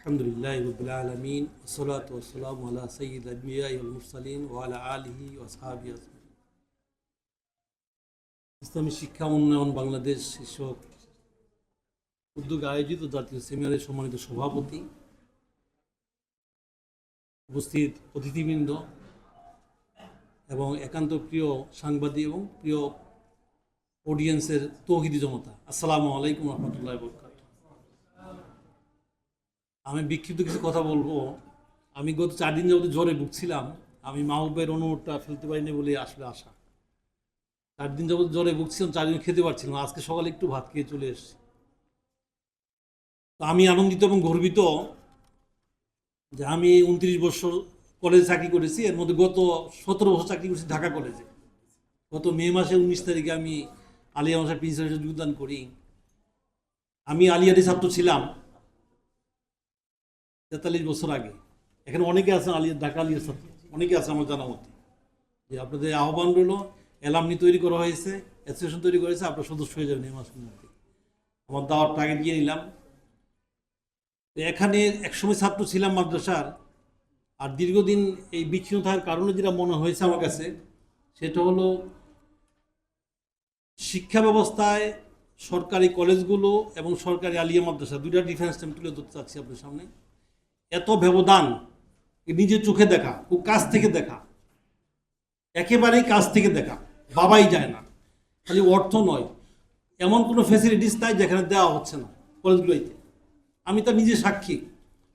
আলহামদুলিল্লাহ ইসলামী শিক্ষা উন্নয়ন বাংলাদেশ উদ্যোগে আয়োজিত জাতীয় সেমিনারের সম্মানিত সভাপতি, উপস্থিত অতিথিবৃন্দ এবং একান্ত প্রিয় সাংবাদিক এবং প্রিয় অডিয়েন্সের তহিদি জনতা। আসসালামু আলাইকুম রহমতুল্লাহ বরকাত আমি বিক্ষিপ্ত কিছু কথা বলব। আমি গত চার দিন যাবত জ্বরে ভুগছিলাম। আমি মাহবুবের অনুরোধটা ফেলতে পারিনি বলে আসলে আসা চার দিন যাবত জ্বরে ভুগছিলাম, চার দিন খেতে পারছিলাম আজকে সকালে একটু ভাত খেয়ে চলে এসেছি। তো আমি আনন্দিত এবং গর্বিত যে আমি উনত্রিশ বছর কলেজে চাকরি করেছি। এর মধ্যে গত সতেরো বছর চাকরি করেছি ঢাকা কলেজে। গত মে মাসে উনিশ তারিখে আমি আলিয়া মাসের প্রিন্সিপাল যোগদান করি। আমি আলিয়ারি ছাত্র ছিলাম। তেতাল্লিশ বছর আগে। এখানে অনেকে আছেন আলিয়া ঢাকা আলিয়ার ছাত্র। অনেকে আছে আমার জানা মতে যে আপনাদের আহ্বান রইল অ্যালামনি তৈরি করা হয়েছে, অ্যাসোসিয়েশন তৈরি করেছে, আপনার সদস্য হয়ে যাবেন এই মাসের মধ্যে। আমার দাওয়ার টাকা দিয়ে নিলাম। এখানে একসময় ছাত্র ছিলাম মাদ্রাসার, আর দীর্ঘদিন এই বিচ্ছিন্ন থাকার কারণে যেটা মনে হয়েছে আমার কাছে, সেটা হলো শিক্ষা ব্যবস্থায় সরকারি কলেজগুলো এবং সরকারি আলিয়া মাদ্রাসা, দুইটা ডিফারেন্স আমি তুলে ধরতে চাচ্ছি আপনার সামনে। এত ব্যবধান, এ নিজের চোখে দেখা, ও কাছ থেকে দেখা। একেবারেই কাছ থেকে দেখা, বাবাই যায় না। খালি অর্থ নয়। এমন কোনো ফেসিলিটিস নাই যেখানে দেওয়া হচ্ছে না কলেজগুলোতে। আমি তার নিজে সাক্ষী,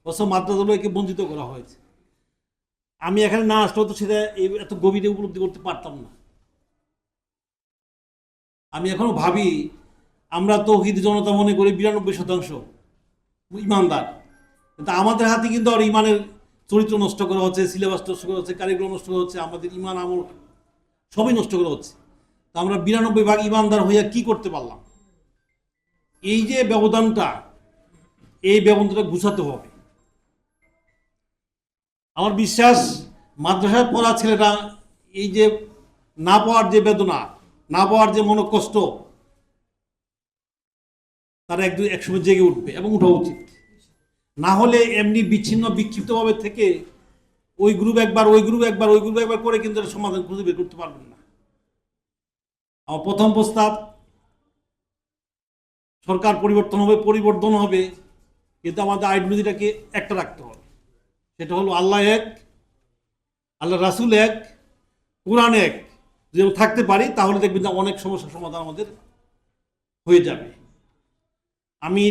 অবশ্য মাদ্রাসাগুলোকে বঞ্চিত করা হয়েছে। আমি এখানে না আসলেও তো সেটা এত গভীরে উপলব্ধি করতে পারতাম না। আমি এখনও ভাবি, আমরা তো তৌহিদ জনতা মনে করি বিরানব্বই শতাংশ ইমানদার। কিন্তু আমাদের হাতে কিন্তু আর ইমানের চরিত্র নষ্ট করা হচ্ছে সিলেবাস নষ্ট করা হচ্ছে কারিগুলো নষ্ট করা হচ্ছে, আমাদের ইমান, আমল সবই নষ্ট করা হচ্ছে। তা আমরা বিরানব্বই ভাগ ইমানদার হইয়া কি করতে পারলাম? এই যে ব্যবধানটা, এই ব্যবধানটা গুছাতে হবে। আমার বিশ্বাস মাদ্রাসায় পড়া ছেলেরা এই যে না পাওয়ার যে বেদনা, না পাওয়ার যে মনোকষ্ট, তারা এক একসময় জেগে উঠবে এবং উঠা উচিত। না হলে এমনি বিচ্ছিন্ন, বিক্ষিপ্তভাবে থেকে ওই গ্রুপ একবার, ওই গ্রুপ একবার, ওই গ্রুপ একবার করে কিন্তু সমাধান খুঁজে বের করতে পারবেন না। আমার প্রথম প্রস্তাব, সরকার পরিবর্তন হবে পরিবর্তন হবে, কিন্তু আমাদের আইডিওলজিটাকে একটা রাখতে হবে। সেটা হলো আল্লাহ এক, আল্লাহ রাসুল এক, কোরআন এক। যদি থাকতে পারি, তাহলে দেখবেন অনেক সমস্যার সমাধান আমাদের হয়ে যাবে। আমি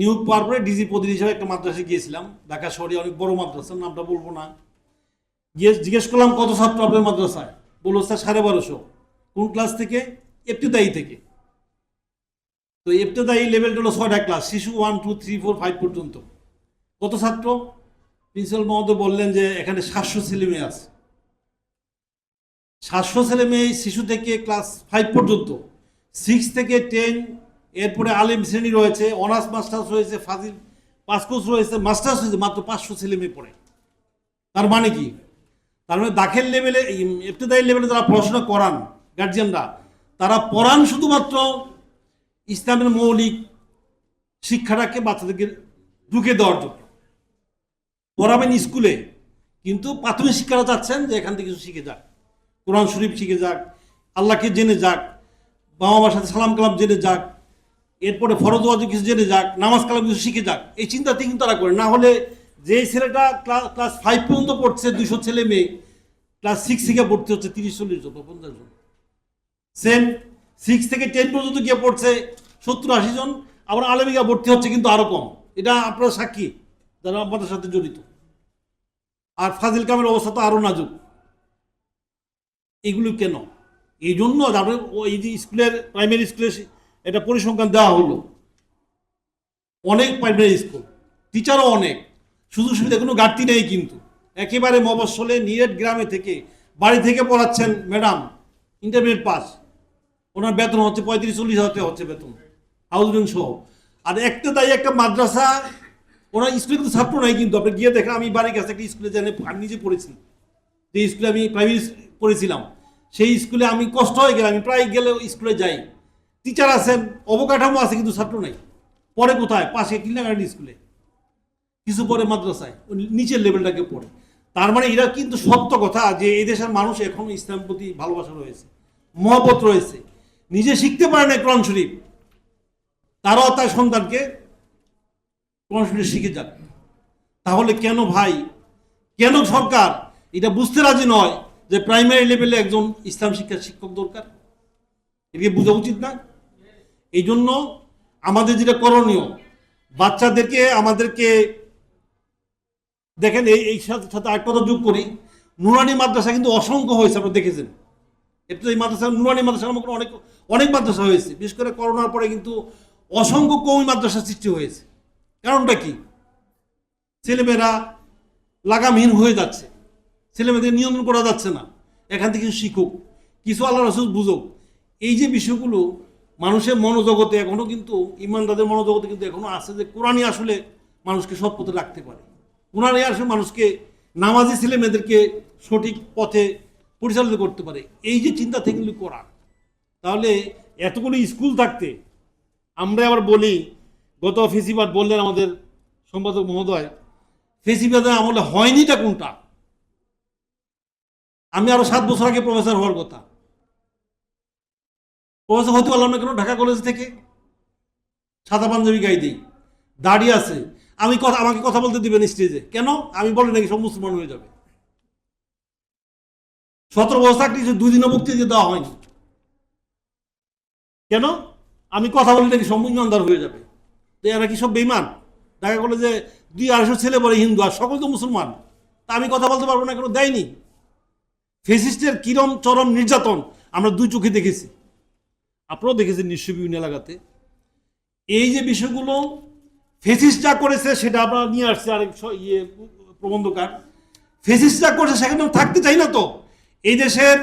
নিয়োগ পাওয়ার পরে ডিজি প্রতিনিধি হিসাবে একটা মাদ্রাসায় গিয়েছিলাম, ঢাকা শহরে অনেক বড় মাদ্রাসা, নামটা বলব না। গিয়ে জিজ্ঞেস করলাম, কত ছাত্র আপনার মাদ্রাসায়? বলল, স্যার, সাড়ে বারোশো। কোন ক্লাস থেকে? এপ্তিদায়ী থেকে। তো এপ্তিদায়ী লেভেলটা হলো ছয়টা ক্লাস, শিশু one two three four five পর্যন্ত। কত ছাত্র? প্রিন্সিপাল মহোদয় বললেন যে, এখানে সাতশো ছেলে মেয়ে আছে। সাতশো ছেলে মেয়ে শিশু থেকে ক্লাস ফাইভ পর্যন্ত। সিক্স থেকে টেন এরপরে আলিম শ্রেণি রয়েছে, অনার্স, মাস্টার্স রয়েছে, ফাজিল পাসকোর্স রয়েছে, মাস্টার্স রয়েছে মাত্র পাঁচশো ছেলে মেয়ে পড়ে। তার মানে কি? তার মানে দাখিল লেভেলে ইফতেদায়ী লেভেলে যারা পড়াশোনা করান গার্জিয়ানরা তারা পড়ান শুধুমাত্র ইসলামের মৌলিক শিক্ষাটাকে বাচ্চাদেরকে ঢুকে দেওয়ার জন্য। পড়াবেন স্কুলে, কিন্তু প্রাথমিক শিক্ষাটা চাচ্ছেন যে এখান থেকে কিছু শিখে যাক। কোরআন শরীফ শিখে যাক, আল্লাহকে জেনে যাক বাবা মার সাথে সালাম কালাম জেনে যাক এরপরে ফরজ ওয়াজিব কিছু জেনে যাক, নামাজ কালাম কিছু শিখে যাক, এই চিন্তাতে কিন্তু তারা করে। না হলে যে ছেলেটা ক্লাস ক্লাস ফাইভ পর্যন্ত পড়ছে দুশো ছেলে মেয়ে ক্লাস সিক্স থেকে ভর্তি হচ্ছে তিরিশ চল্লিশ জন পঞ্চাশ জন। সেম সিক্স থেকে টেন পর্যন্ত গিয়ে পড়ছে সত্তর আশি জন, আবার আলমিকা ভর্তি হচ্ছে কিন্তু আরও কম। এটা আপনারা সাক্ষী যারা আমাদের সাথে জড়িত। আর ফাজিল কামের অবস্থা তো আরও নাজুক। এগুলো কেন? এই জন্য তারপরে এই যে স্কুলের প্রাইমারি স্কুলে এটা পরিসংখ্যান দেওয়া হলো। অনেক প্রাইমারি স্কুল টিচারও অনেক। সুযোগ সুবিধা, কোনো ঘাটতি নেই কিন্তু। একেবারে মফস্বলে, নিরেট গ্রামে থেকে, বাড়ি থেকে পড়াচ্ছেন ম্যাডাম ইন্টারমিডিয়েট পাস ওনার বেতন হচ্ছে পঁয়ত্রিশ, চল্লিশ হাজার হচ্ছে বেতন হাউজিং সহ। আর একটা তাই একটা মাদ্রাসা, ওনার স্কুলে কিন্তু ছাত্র নাই কিন্তু, আপনি গিয়ে দেখেন, আমি বাড়ির কাছে একটা স্কুলে জানে আমি নিজে পড়েছি, যে স্কুলে আমি প্রাইমারি পড়েছিলাম, সেই স্কুলে আমি কষ্ট হয়ে গেলে আমি প্রায় গেলে স্কুলে যাই। টিচার আছেন, অবকাঠামো আছে, কিন্তু ছাত্র নাই। পরে কোথায়? পাশে কিন্ডারগার্ডেন স্কুলে কিছু পরে মাদ্রাসায়। নিচের লেভেলটাকে পড়ে। তার মানে এরা কিন্তু সত্য কথা যে এই দেশের মানুষ এখনও ইসলামের প্রতি ভালোবাসা রয়েছে, মহব্বত রয়েছে। নিজে শিখতে পারে না কোরআন শরীফ। তারাও তার সন্তানকে কোরআন শরীফ শিখে যাক। তাহলে কেন ভাই? কেন সরকার? এটা বুঝতে রাজি নয় যে প্রাইমারি লেভেলে একজন ইসলাম শিক্ষার শিক্ষক দরকার। এটাকে বোঝা উচিত না। এই জন্য আমাদের যেটা করণীয়, বাচ্চাদেরকে আমাদেরকে, দেখেন এই এই সাথে সাথে আরেক কথা যোগ করি, নুরানি মাদ্রাসা কিন্তু অসংখ্য হয়েছে আপনারা দেখেছেন। একটু এই মাদ্রাসা, নুরানি মাদ্রাসা আমাকে অনেক অনেক মাদ্রাসা হয়েছে, বিশেষ করে করোনার পরে কিন্তু অসংখ্য কৌমি মাদ্রাসা সৃষ্টি হয়েছে। কারণটা কি? ছেলেমেয়েরা লাগামহীন হয়ে যাচ্ছে, ছেলেমেয়েদের নিয়ন্ত্রণ করা যাচ্ছে না, এখান থেকে কিছু শিখুক, কিছু আল্লাহ রসুল বুঝুক। এই যে বিষয়গুলো মানুষের মনোজগতে এখনও কিন্তু ইমানদাদের মনোজগতে কিন্তু এখনও আছে যে কোরআনই আসলে মানুষকে সৎ পথে রাখতে পারে। কোরআনই আসলে মানুষকে নামাজি ছেলে মেয়েদেরকে সঠিক পথে পরিচালিত করতে পারে। এই যে চিন্তা থেকে কিন্তু কোরআন। তাহলে এতগুলো স্কুল থাকতে, আমরা আবার বলি, গত ফেসিবাদ বললেন আমাদের সম্পাদক মহোদয়, ফেসিবাদের আমলে হয়নিটা কোনটা? আমি আরও সাত বছর আগে প্রফেসর হওয়ার কথা। প্রফেসর হতে পারলাম না কেন? ঢাকা কলেজ থেকে সাদা পাঞ্জাবি গাই দিই। দাড়ি আছে। আমি কথা আমাকে কথা বলতে দিবেন স্টেজে কেন? আমি বলি নাকি সব মুসলমান হয়ে যাবে। সতেরো বছর দুই দিনও মুক্তি দিয়ে দেওয়া হয়নি। কেন? আমি কথা বলি নাকি সব ইমানদার হয়ে যাবে। তো এরা কি সব বেইমান ঢাকা কলেজে দুই আড়াইশো ছেলে বলে হিন্দু আর সকল তো মুসলমান। তা আমি কথা বলতে পারব না কেন? দেয়নি। ফেসিস্টের কিরম চরম নির্যাতন আমরা দুই চোখে দেখেছি। আপনারাও দেখেছেন নিশ্চয় বিভিন্ন এলাকাতে। এই যে বিষয়গুলো ফেসিস যা করেছে সেটা আপনারা নিয়ে আসছে আরেক ইয়ে প্রবন্ধকার। ফেসিস যা করেছে সেখানে থাকতে চাই না তো। এই দেশের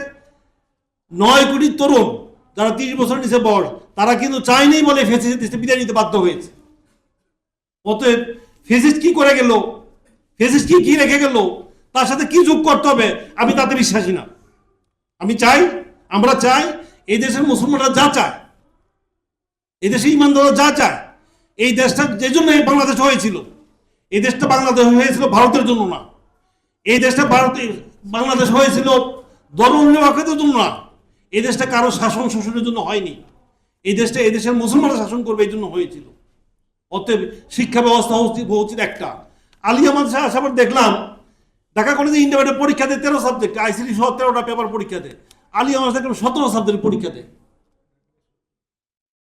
নয় কোটি তরুণ যারা তিরিশ বছর নিচে বড় তারা কিন্তু চায়নি বলে ফেসিস দেশে বিদায় নিতে বাধ্য হয়েছে। অতএব ফেসিস কি করে গেল? ফেসিস কি কি রেখে গেল? তার সাথে কি যোগ করতে হবে? আমি তাতে বিশ্বাসী না। আমি চাই, আমরা চাই এই দেশের মুসলমানরা যা চায়, এই দেশে ইমানদাররা যা চায়, এই দেশটা যে জন্য বাংলাদেশ হয়েছিল, এই দেশটা বাংলাদেশ হয়েছিল ভারতের জন্য না। এই দেশটা ভারত, বাংলাদেশ হয়েছিল ধর্ম জন্য না। এই দেশটা কারও শাসন শোষণের জন্য হয়নি। এই দেশটা, এই দেশের মুসলমানরা শাসন করবে এই জন্য হয়েছিল। অতএব শিক্ষা ব্যবস্থা হওয়া উচিত একটা। আলিয়া মাদ্রাসা আসার দেখলাম, ঢাকা কলেজে ইন্টারমিডিয়েট পরীক্ষা দেয় তেরো সাবজেক্ট আইসিডি সহ তেরোটা পেপার পরীক্ষা দেয় আমার দেখলাম সতেরো সাবজেক্ট পরীক্ষা দেয়।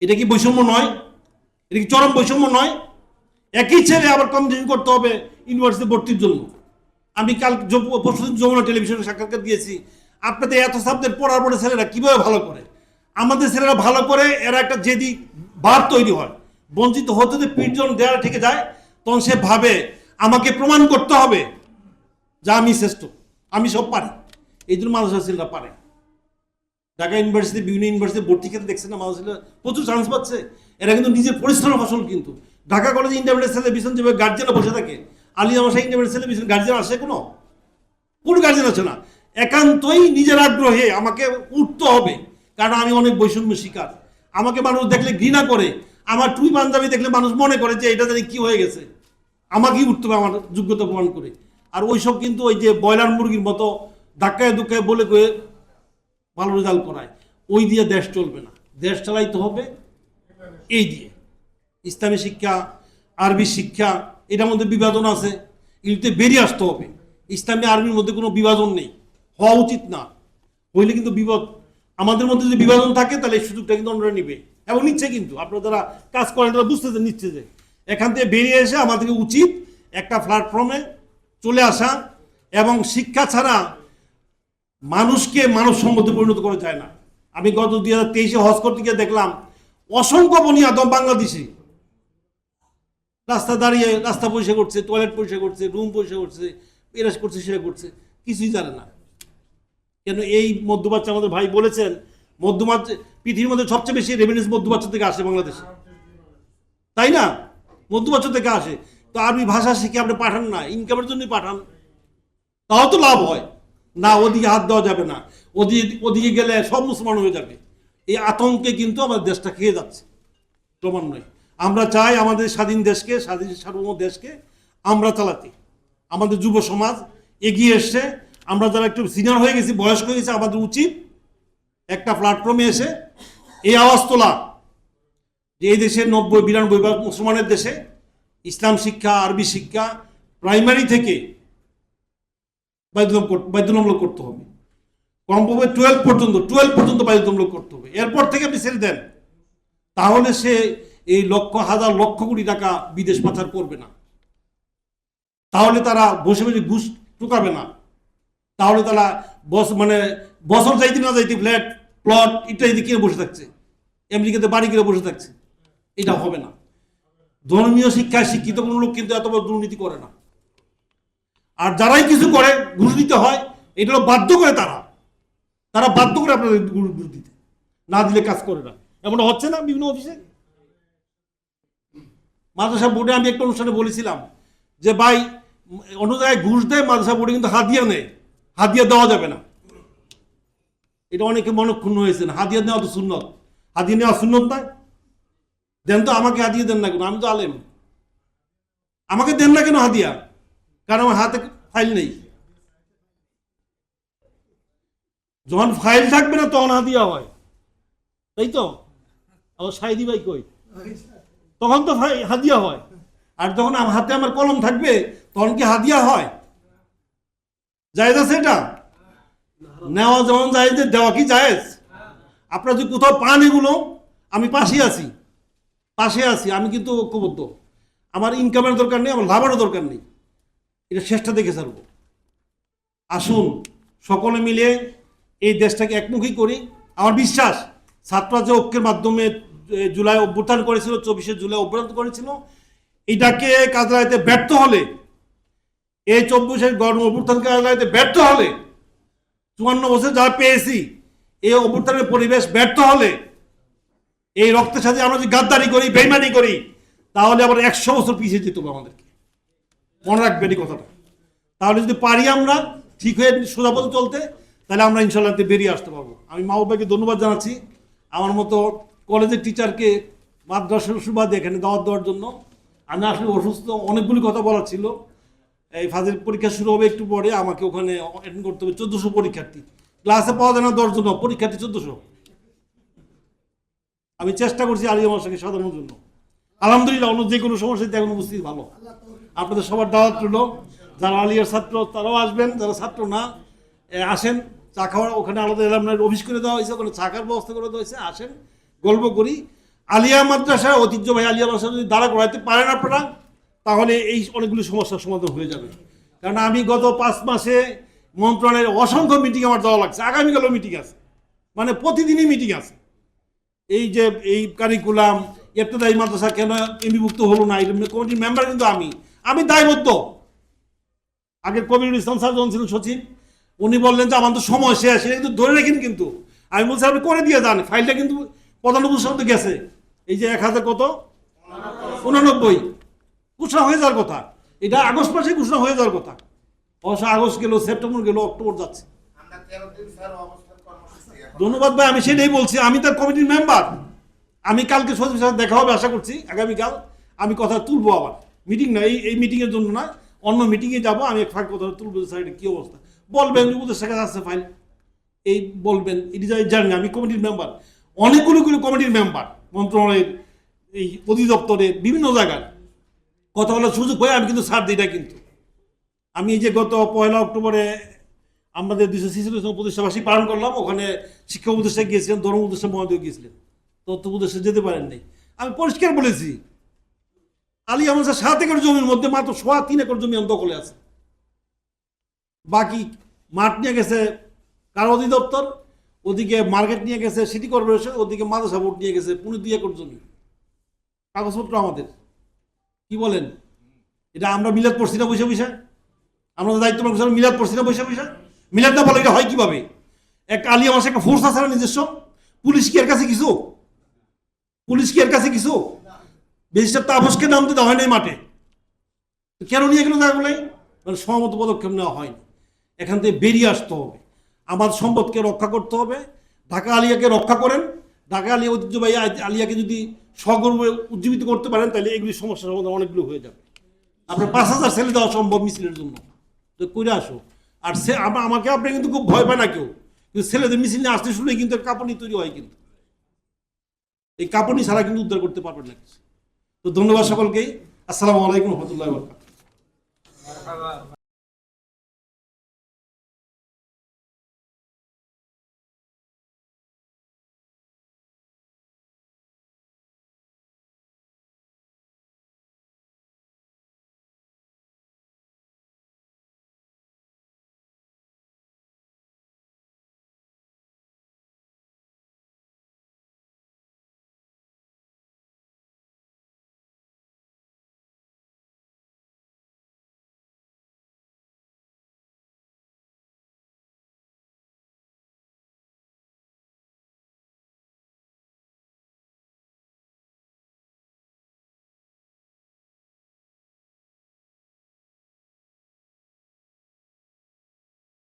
এটা কি বৈষম্য নয়? এটা কি চরম বৈষম্য নয়? একই ছেলে আবার কম্পিটিশন করতে হবে ইউনিভার্সিটি ভর্তির জন্য। আমি কাল পরশুদিন যমুনা টেলিভিশনে সাক্ষাৎকার দিয়েছি। আপনাদের এত সাবজেক্ট পড়ার পরে ছেলেরা কীভাবে ভালো করে? আমাদের ছেলেরা ভালো করে, এরা একটা যেদি বার তৈরি হয়। বঞ্চিত হতে যে পিটজন দেওয়া থেকে যায়, তখন সে ভাবে, আমাকে প্রমাণ করতে হবে যা আমি শ্রেষ্ঠ। আমি সব পারি। এই জন্য মানুষের ছেলেরা পারে। ঢাকা ইউনিভার্সিটি, বিভিন্ন ইউনিভার্সিটি ভর্তি ক্ষেত্রে দেখছেন না? মানুষ প্রচুর চান্স পাচ্ছে। এরা কিন্তু নিজের পরিশ্রমের ফসল কিন্তু। ঢাকা কলেজে ইন্টারমিডিয়েট ভীষণ যেভাবে গার্জেনরা বসে থাকে আলিয়া মাসা ইন্টারমিডিয়েট ভীষণ গার্জেন আসে কোনো? কোন গার্জেন আছে না। একান্তই নিজের আগ্রহে আমাকে উঠতে হবে, কারণ আমি অনেক বৈষম্য শিকার। আমাকে মানুষ দেখলে ঘৃণা করে। আমার টুই পাঞ্জাবি দেখলে মানুষ মনে করে যে এটা জানি কি হয়ে গেছে। আমাকেই উঠতে হবে আমার যোগ্যতা প্রমাণ করে। আর ওইসব কিন্তু ওই যে ব্রয়লার মুরগির মতো ধাক্কায় ধুক্কায় বলে ভালো রেজাল্ট করায় ওই দিয়ে দেশ চলবে না। দেশ চালাইতে হবে এই দিয়ে। ইসলামী শিক্ষা, আরবি শিক্ষা, এটার মধ্যে বিভাজন আছে। এগুলিতে বেরিয়ে আসতে হবে। ইসলামী আর্মির মধ্যে কোনো বিভাজন নেই। হওয়া উচিত না। হইলে কিন্তু বিপদ। আমাদের মধ্যে যদি বিভাজন থাকে, তাহলে এই সুযোগটা কিন্তু অন্যরা নিবে। এবং নিচ্ছে কিন্তু। আপনারা যারা কাজ করেন, তারা বুঝতেছে নিচ্ছে যে। এখান থেকে বেরিয়ে এসে আমাদেরকে উচিত একটা প্ল্যাটফর্মে চলে আসা এবং শিক্ষা ছাড়া মানুষকে মানব সম্পদে পরিণত করা যায় না। আমি গত দুই হাজার তেইশে হজ করতে গিয়ে দেখলাম, অসংখ্য বনি আদম বাংলাদেশে। রাস্তা দাঁড়িয়ে রাস্তা পরিষ্কার করছে টয়লেট পরিষ্কার করছে রুম পরিষ্কার করছে এরা করছে সেটা করছে, কিছুই জানে না। কেন এই মধ্যবাচ্চা আমাদের ভাই বলেছেন মধ্যমাচ্চা পৃথিবীর মধ্যে সবচেয়ে বেশি রেভিনিউস মধ্যবাচ্চা থেকে আসে বাংলাদেশে। তাই না? মধ্যবাচ্চা থেকে আসে। তো আরবি ভাষা শিখে আপনি পাঠান না ইনকামের জন্যই পাঠান। তাও তো লাভ হয়। না, ওদিকে হাত দেওয়া যাবে না। ওদিকে ওদিকে গেলে সব মুসলমান হয়ে যাবে। এই আতঙ্কে কিন্তু আমাদের দেশটা খেয়ে যাচ্ছে। ক্রমান্বয়ে আমরা চাই আমাদের স্বাধীন দেশকে, স্বাধীন সার্বভৌম দেশকে আমরা চালাতে। আমাদের যুব সমাজ এগিয়ে এসছে। আমরা যারা একটু সিনিয়র হয়ে গেছি, বয়স্ক হয়ে গেছি, আমাদের উচিত একটা প্ল্যাটফর্মে এসে এই আওয়াজ তোলা যে এই দেশে নব্বই, বিরানব্বই মুসলমানের দেশে ইসলাম শিক্ষা, আরবি শিক্ষা প্রাইমারি থেকে বাধ্যতামূলক বাধ্যতামূলক করতে হবে। কমপক্ষে টুয়েলভ পর্যন্ত টুয়েলভ পর্যন্ত বাধ্যতামূলক করতে হবে। এরপর থেকে আপনি ছেড়ে দেন। তাহলে সে এই লক্ষ, হাজার, লক্ষ কোটি টাকা বিদেশ পাচার করবে না। তাহলে তারা বসে বসে ঘুষ টুকাবে না। তাহলে তারা বস মানে বছর যাইতে না যাইতে ফ্ল্যাট, প্লট ইত্যাদি কিনে বসে থাকছে? আমেরিকাতে বাড়ি কিনে বসে থাকছে। এটা হবে না। ধর্মীয় শিক্ষায় শিক্ষিত কোনো লোক কিন্তু এত বড় দুর্নীতি করে না। আর যারাই কিছু করে, ঘুষ দিতে হয়, এটা বাধ্য করে তারা। তারা বাধ্য করে আপনাদের ঘুষ দিতে। না দিলে কাজ করে না। এমনটা হচ্ছে না বিভিন্ন অফিসে? মাদ্রাসা বোর্ডে আমি একটা অনুষ্ঠানে বলেছিলাম যে, ভাই, অন্য জায়গায় ঘুষ দেয়, মাদ্রাসা বোর্ডে কিন্তু হাদিয়া নেই হাদিয়া দেওয়া যাবে না। এটা অনেকে মনক্ষুণ্ণ হয়েছেন। হাদিয়া নেওয়া তো সুন্নত। হাদিয়া নেওয়া সুন্নত নয়। দেন তো আমাকে হাদিয়া দেন না কেন? আমি তো আলেম। আমাকে দেন না কেন হাদিয়া? কারণ আমার হাতে ফাইল নেই। যখন ফাইল থাকবে না, তখন হাদিয়া হয় তাই তো? আমার সাইদি ভাই কই? তখন তো হাদিয়া হয় আর যখন হাতে আমার কলম থাকবে, তখন কি হাদিয়া হয় জায়েজ আছে এটা? নেওয়া যেমন জায়েজ, দেওয়া কি জায়েজ? আপনারা যদি কোথাও পান এগুলো, আমি পাশে আছি। পাশে আছি, আমি কিন্তু ঐক্যবদ্ধ। আমার ইনকামের দরকার নেই, আমার লাভেরও দরকার নেই। এটা শেষটা দেখে ছাড়বো। আসুন, সকলে মিলে এই দেশটাকে একমুখী করি। আমার বিশ্বাস ছাত্ররা যে ঐক্যের মাধ্যমে জুলাই অভ্যুত্থান করেছিল, চব্বিশে জুলাই অভ্যুত্থান করেছিল। এটাকে কাজে ব্যর্থ হলে, এই চব্বিশের গণ অভ্যুত্থান কাজে ব্যর্থ হলে, চুয়ান্ন বছর যা পেয়েছি, এই অভ্যুত্থানের পরিবেশ ব্যর্থ হলে, এই রক্তের সাথে আমরা যদি গাদ্দারি করি, বেইমানি করি, তাহলে আবার একশো বছর পিছিয়ে যেতে আমাদেরকে। মনে রাখবেন এই কথাটা। তাহলে যদি পারি আমরা, ঠিক হয়ে সোজা পথে চলতে, তাহলে আমরা ইনশাল্লাহ বেরিয়ে আসতে পারব। আমি মা বাবাকে ধন্যবাদ জানাচ্ছি। আমার মতো কলেজের টিচারকে মাদ্রাসার সুবাদ এখানে দাওয়াত দেওয়ার জন্য। আমি আসলে অসুস্থ, অনেকগুলি কথা বলার ছিল। এই ফাজিল পরীক্ষা শুরু হবে একটু পরে, আমাকে ওখানে অ্যাটেন্ড করতে হবে চোদ্দোশো পরীক্ষার্থী। ক্লাসে পাওয়া যায় না দশজন পরীক্ষার্থী চোদ্দোশো আমি চেষ্টা করছি আলিয়া মাসাকে সাধারণের জন্য। আলহামদুলিল্লাহ, অন্য যে কোনো সমস্যাতে এখন উপস্থিত ভালো। আপনাদের সবার দাওয়াত রইল। যারা আলিয়ার ছাত্র, তারাও আসবেন। যারা ছাত্র না আসেন, চা খাওয়ার, ওখানে আলাদা এলামনার অফিস করে দেওয়া হয়েছে, ওখানে চা খাওয়ার ব্যবস্থা করে দেওয়া হয়েছে, আসেন, গল্প করি। আলিয়া মাদ্রাসা ঐতিহ্যবাহী আলিয়া মাদ্রাসা যদি দাঁড়া করাইতে পারেন আপনারা, তাহলে এই অনেকগুলি সমস্যার সমাধান হয়ে যাবে। কারণ আমি গত পাঁচ মাসে মন্ত্রণালয়ের অসংখ্য মিটিং আমার দেওয়া লাগছে। আগামীকালও মিটিং আছে। মানে প্রতিদিনই মিটিং আছে। এই যে, এই কারিকুলাম এফতেদায়ী মাদ্রাসা কেন এমবিভুক্ত হলো না এই কমিটির মেম্বার কিন্তু আমি। আমি দায়বদ্ধ। আগে কবিরুল ইসলাম স্যার যখন ছিলেন সচিব, উনি বললেন যে, আমার তো সময় শেষ কিন্তু ধরে রেখেন কিন্তু। আমি বলছি, আপনি করে দিয়ে যান ফাইলটা কিন্তু সাল তো গেছে। এই যে এক হাজার কত? উনানব্বই। ঘোষণা হয়ে যাওয়ার কথা। এটা আগস্ট মাসে ঘোষণা হয়ে যাওয়ার কথা। অবশ্য আগস্ট গেল, সেপ্টেম্বর গেল, অক্টোবর যাচ্ছে। ধন্যবাদ ভাই, আমি সেটাই বলছি, আমি তার কমিটির মেম্বার আমি কালকে সচিবের সাথে দেখা হবে, আশা করছি, আগামীকাল আমি কথা তুলবো আবার। মিটিং না এই এই মিটিংয়ের জন্য না, অন্য মিটিংয়ে যাব, আমি ফাঁক কথা তুলবো স্যার কী অবস্থা। বলবেন যে উপদেষ্টা কাছে আছে ফাইল এই বলবেন এটি যাই জানি আমি কমিটির মেম্বার অনেকগুলো গুলো কমিটির মেম্বার মন্ত্রণালয়ের, এই অধিদপ্তরে বিভিন্ন জায়গায় কথা বলার সুযোগ হয় আমি কিন্তু ছাড় দিই না কিন্তু। আমি যে গত পয়লা অক্টোবরে আমাদের দুশো ছেচল্লিশ প্রতিষ্ঠাবাসী পালন করলাম, ওখানে শিক্ষা উপদেষ্টা গিয়েছিলেন, ধর্ম উপদেষ্টা মহোদয় গিয়েছিলেন। তথ্য উপদেষ্টা যেতে পারেন নাই। আমি পরিষ্কার বলেছি আলী আমার সাত একর জমির মধ্যে মাত্র সোয়া তিন একর জমি আমার দখলে আছে। বাকি মাঠ নিয়ে গেছে কার অধিদপ্তর, ওদিকে মার্কেট নিয়ে গেছে সিটি কর্পোরেশন, ওদিকে মাদ্রাসা বোর্ড নিয়ে গেছে পুনে দুই একর জমি। কাগজপত্র আমাদের। কি বলেন? এটা আমরা মিলাদ পড়ছি না বসে বসে? আমরা দায়িত্ব পালন মিলাদ পড়ছি না বসে বসে? মিলাদ না বলে এটা হয় কীভাবে? এক আলিয়া মাসে একটা ফোর্স আছে নিজস্ব? পুলিশ কি এর কাছে কিছু? পুলিশ কি এর কাছে কিছু? বেশিটা তাপসকে নামতে দেওয়া হয় নাই মাঠে। কেন নিয়ে গেল জায়গাগুলো মানে সহমত পদক্ষেপ নেওয়া হয়নি। এখান থেকে বেরিয়ে আসতে হবে। আমার সম্পদকে রক্ষা করতে হবে। ঢাকা আলিয়াকে রক্ষা করেন। ঢাকা আলিয়া ঐতিহ্যবাহী আলিয়াকে যদি সগর্বে উজ্জীবিত করতে পারেন, তাহলে এগুলি সমস্যার সমাধান অনেকগুলো হয়ে যাবে। আপনার পাঁচ হাজার ছেলে দেওয়া সম্ভব মিছিলের জন্য। তো করে আসো। আর সে আমা- আমাকে আপনি কিন্তু খুব ভয় পায় না কেউ। কিন্তু ছেলেদের মিছিল নিয়ে আসতে শুনলে কিন্তু কাঁপুনি তৈরি হয় কিন্তু। এই কাঁপুনি ছাড়া কিন্তু উদ্ধার করতে পারবেন না কিছু। তো ধন্যবাদ সকলকেই। আসসালামু আলাইকুম রহমতুল্লাহ